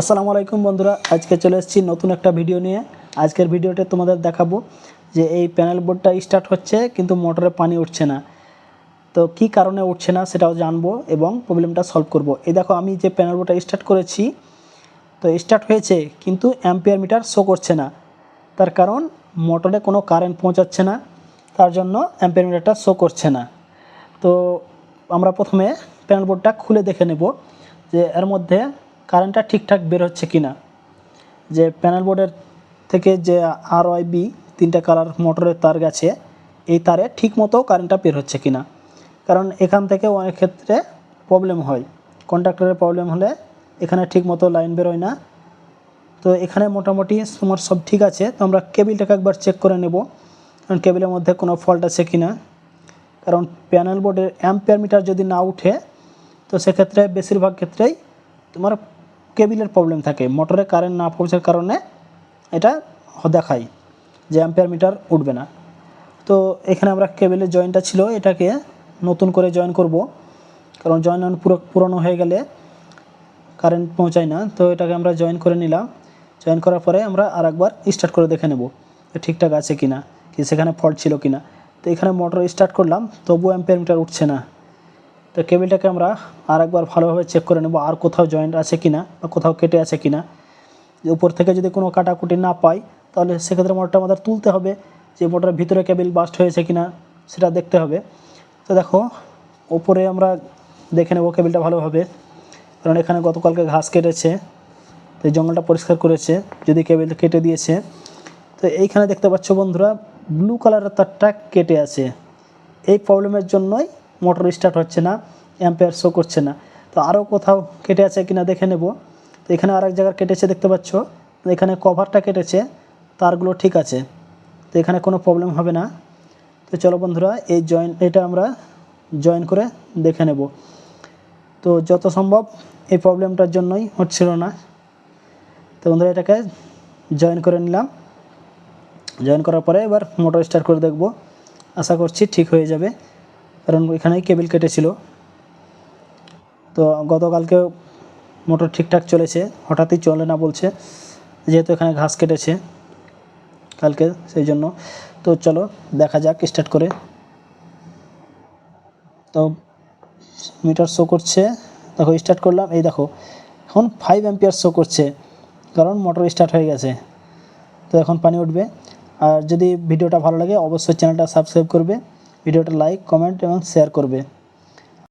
আসসালামু আলাইকুম বন্ধুরা, আজকে চলে এসেছি নতুন একটা ভিডিও নিয়ে। আজকের ভিডিওতে তোমাদের দেখাবো যে এই প্যানেল বোর্ডটা স্টার্ট হচ্ছে, কিন্তু মোটরে পানি উঠছে না। তো কি কারণে উঠছে না সেটাও জানব এবং প্রবলেমটা সলভ করব। এই দেখো, আমি যে প্যানেল বোর্ডটা স্টার্ট করেছি, তো স্টার্ট হয়েছে, কিন্তু অ্যাম্পিয়ার মিটার শো করছে না। তার কারণ মোটরে কোনো কারেন্ট পৌঁছাচ্ছে না, তার জন্য অ্যাম্পিয়ার মিটারটা শো করছে না। তো আমরা প্রথমে প্যানেল বোর্ডটা খুলে দেখে নেব যে এর মধ্যে কারেন্টটা ঠিকঠাক বের হচ্ছে কি না যে প্যানেল বোর্ডের থেকে যে আর বি তিনটা কালার মোটরের তার গেছে, এই তারে ঠিক মতো কারেন্টটা বের হচ্ছে কি না কারণ এখান থেকে অনেক ক্ষেত্রে প্রবলেম হয়। কন্ট্রাক্টরের প্রবলেম হলে এখানে ঠিক মতো লাইন বেরোয় না। তো এখানে মোটামুটি তোমার সব ঠিক আছে। তো আমরা কেবিলটাকে একবার চেক করে নেব। কারণ কেবিলের মধ্যে কোনো ফল্ট আছে কি না কারণ প্যানেল বোর্ডের অ্যাম্পিয়ার মিটার যদি না উঠে, তো সেক্ষেত্রে বেশিরভাগ ক্ষেত্রেই তোমার কেবিলের প্রবলেম থাকে। মোটরে কারেন্ট না পৌঁছার কারণে এটা দেখায় যে অ্যাম্পিয়ার মিটার উঠবে না। তো এখানে আমরা কেবিলের জয়েন্টটা ছিল, এটাকে নতুন করে জয়েন করব। কারণ জয়েন পুরো পুরনো হয়ে গেলে কারেন্ট পৌঁছায় না। তো এটাকে আমরা জয়েন করে নিলাম। জয়েন করার পরে আমরা আর একবার স্টার্ট করে দেখে নেব ঠিকঠাক আছে কি না কি সেখানে ফল্ট ছিল কি না তো এখানে মোটর স্টার্ট করলাম, তবুও অ্যাম্পিয়ার মিটার উঠছে না। তো কেবিলটাকে আমরা আর একবার ভালোভাবে চেক করে নেব আর কোথাও জয়েন্ট আছে কি না বা কোথাও কেটে আছে কি না যে উপর থেকে যদি কোনো কাটাকুটি না পাই, তাহলে সেক্ষেত্রে মোটরটা আমাদের তুলতে হবে যে মোটরের ভিতরে কেবিল বাস্ট হয়েছে কি না সেটা দেখতে হবে। তো দেখো, ওপরে আমরা দেখে নেব কেবিলটা ভালোভাবে। কারণ এখানে গতকালকে ঘাস কেটেছে, তো জঙ্গলটা পরিষ্কার করেছে, যদি কেবিল কেটে দিয়েছে। তো এইখানে দেখতে পাচ্ছ বন্ধুরা ব্লু কালারের তারটা কেটে আছে। এই প্রবলেমের জন্যই মোটর স্টার্ট হচ্ছে না অ্যাম্পেয়ার শো করছে না। তো আরও কোথাও কেটে আছে কিনা দেখে নেব। তো এখানে আরেক জায়গায় কেটেছে দেখতে পাচ্ছ। এখানে কভারটা কেটেছে, তারগুলো ঠিক আছে। তো এখানে কোনো প্রবলেম হবে না। তো চলো বন্ধুরা, এই জয়েন এটা আমরা জয়েন করে দেখে নেব। তো যত সম্ভব এই প্রবলেমটার জন্যই হচ্ছিল না। তো বন্ধুরা, এটাকে জয়েন করে নিলাম। জয়েন করার পরে এবার মোটর স্টার্ট করে দেখব। আশা করছি ঠিক হয়ে যাবে। কারণ এখানেই কেবিল কেটেছিল। তো গতকালকে মোটর ঠিকঠাক চলেছে, হঠাৎই চলে না বলছে, যেহেতু এখানে ঘাস কেটেছে কালকে সেই জন্য। তো চলো দেখা যাক স্টার্ট করে। তো মিটার শো করছে, দেখো স্টার্ট করলাম, এই দেখো, এখন ফাইভ অ্যাম্পিয়ার শো করছে, কারণ মোটর স্টার্ট হয়ে গেছে। তো এখন পানি উঠবে, আর যদি ভিডিওটা ভালো লাগে, অবশ্যই চ্যানেলটা সাবস্ক্রাইব করবে। ভিডিওটা লাইক কমেন্ট এবং শেয়ার করবে।